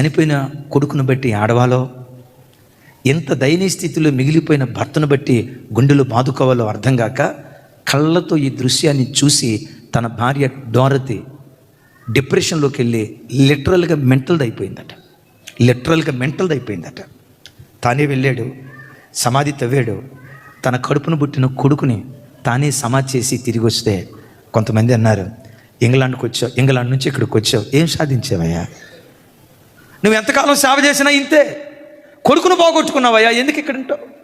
చనిపోయిన కొడుకును బట్టి ఆడవాలో? ఎంత దయనీయ స్థితిలో మిగిలిపోయిన భర్తను బట్టి గుండెలు బాదుకోవాలో అర్థం కాక కళ్ళతో ఈ దృశ్యాన్ని చూసి తన భార్య డోరతి డిప్రెషన్లోకి వెళ్ళి లిటరల్గా మెంటల్ది అయిపోయిందట. లిటరల్గా మెంటల్ది అయిపోయిందట. తానే వెళ్ళాడు సమాధి తవ్వాడు. తన కడుపును పుట్టిన కొడుకుని తానే సమాధి చేసి తిరిగి వస్తే కొంతమంది అన్నారు ఇంగ్లాండ్కి వచ్చావు ఇంగ్లాండ్ నుంచి ఇక్కడికి వచ్చావు ఏం సాధించావయ్యా? నువ్వు ఎంతకాలం సేవ చేసినా ఇంతే. కొడుకును పోగొట్టుకున్నావయ్యా ఎందుకు ఇక్కడ ఉంటావు?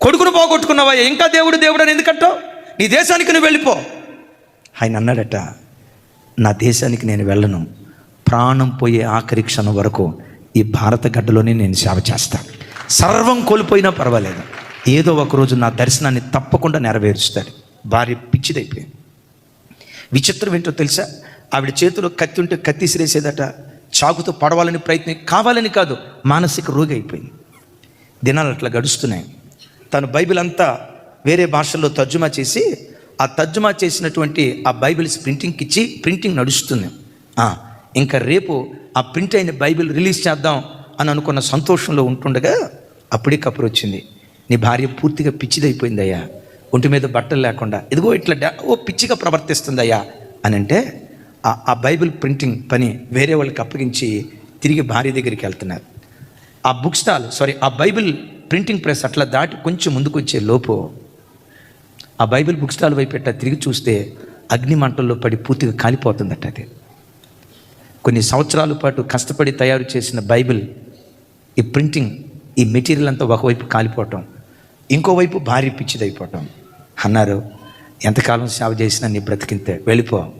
కొడుకును పోగొట్టుకున్నావయ్యా ఇంకా దేవుడు దేవుడు అని ఎందుకంటావు నీ దేశానికి నువ్వు వెళ్ళిపో. ఆయన అన్నాడట నా దేశానికి నేను వెళ్ళను. ప్రాణం పోయే ఆఖరి క్షణం వరకు ఈ భారత గడ్డలోనే నేను సేవ చేస్తాను సర్వం కోల్పోయినా పర్వాలేదు. ఏదో ఒకరోజు నా దర్శనాన్ని తప్పకుండా నెరవేరుస్తాడు. భార్య పిచ్చిదైపోయింది. విచిత్రం ఏంటో తెలుసా? ఆవిడ చేతిలో కత్తి ఉంటే కత్తి సిరేసేదట. చాకుతో పడవాలని ప్రయత్నం కావాలని కాదు మానసిక రోగి అయిపోయింది. దినాలు అట్లా గడుస్తున్నాయి. తను బైబిల్ అంతా వేరే భాషల్లో తర్జుమా చేసి ఆ తర్జుమా చేసినటువంటి ఆ బైబిల్స్ ప్రింటింగ్కి ఇచ్చి ప్రింటింగ్ నడుస్తుంది. ఇంకా రేపు ఆ ప్రింట్ అయిన బైబిల్ రిలీజ్ చేద్దాం అని అనుకున్న సంతోషంలో ఉంటుండగా అప్పుడే కబురు వచ్చింది. నీ భార్య పూర్తిగా పిచ్చిదైపోయిందయ్యా. ఒంటి మీద బట్టలు లేకుండా ఇదిగో ఇట్లా ఓ పిచ్చిగా ప్రవర్తిస్తుందయ్యా అని అంటే ఆ- ఆ బైబిల్ ప్రింటింగ్ పని వేరే వాళ్ళకి అప్పగించి తిరిగి భార్య దగ్గరికి వెళ్తున్నారు. ఆ బుక్ స్టాల్ సారీ ఆ బైబిల్ ప్రింటింగ్ ప్రెస్ అట్లా దాటి కొంచెం ముందుకు వచ్చే లోపు ఆ బైబిల్ బుక్ స్టాల్ వైపు ఎట్లా తిరిగి చూస్తే అగ్ని మంటల్లో పడి పూర్తిగా కాలిపోతుందట అది. కొన్ని సంవత్సరాల పాటు కష్టపడి తయారు చేసిన బైబిల్ ఈ ప్రింటింగ్ ఈ మెటీరియల్ అంతా ఒకవైపు కాలిపోవటం ఇంకోవైపు భారీ పిచ్చిదైపోవటం. అన్నారు ఎంతకాలం సేవ చేసినా నీ బ్రతికింతే వెళ్ళిపో.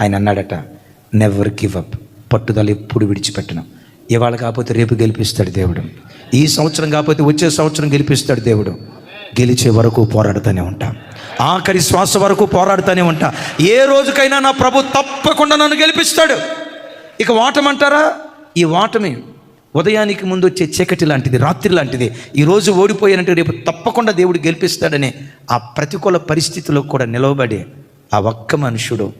ఆయన అన్నాడట నెవర్ గివ్ అప్ పట్టుదల ఎప్పుడు విడిచిపెట్టను. ఇవాళ కాకపోతే రేపు గెలిపిస్తాడు దేవుడు. ఈ సంవత్సరం కాకపోతే వచ్చే సంవత్సరం గెలిపిస్తాడు దేవుడు. గెలిచే వరకు పోరాడుతూనే ఉంటాం. ఆఖరి శ్వాస వరకు పోరాడుతూనే ఉంటా. ఏ రోజుకైనా నా ప్రభు తప్పకుండా నన్ను గెలిపిస్తాడు. ఇక వాటమంటారా? ఈ వాటమే ఉదయానికి ముందు వచ్చే చీకటి లాంటిది రాత్రి లాంటిది. ఈరోజు ఓడిపోయానంటే రేపు తప్పకుండా దేవుడు గెలిపిస్తాడనే ఆ ప్రతికూల పరిస్థితిలో కూడా నిలవబడి ఆ ఒక్క మనుషుడు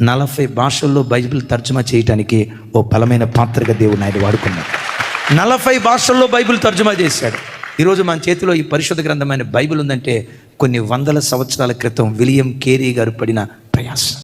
నలభై భాషల్లో బైబిల్ తర్జుమా చేయటానికి ఓ బలమైన పాత్రగా దేవుడు ఆయన వాడుకున్నాడు. నలభై భాషల్లో బైబిల్ తర్జుమా చేశాడు. ఈరోజు మన చేతిలో ఈ పరిశుద్ధ గ్రంథమైన బైబిల్ ఉందంటే కొన్ని వందల సంవత్సరాల క్రితం విలియం కేరీ గారు పడిన ప్రయాసం.